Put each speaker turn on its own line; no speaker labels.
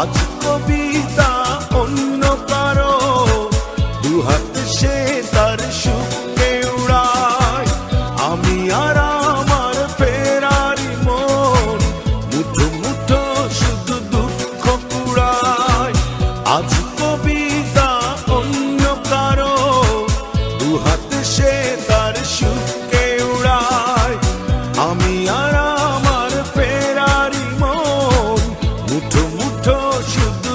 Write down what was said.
আজ কবিতা অন্য কারও দুহাত সে তার সুখে উড়ায়। আমি আর আমার ফেরারি মন মুঠো মুঠো শুধু দুঃখ কুড়ায়। আজ কবিতা অন্য কারও দুহাত সে তার সুখে উড়ায়। আমি আর who taught you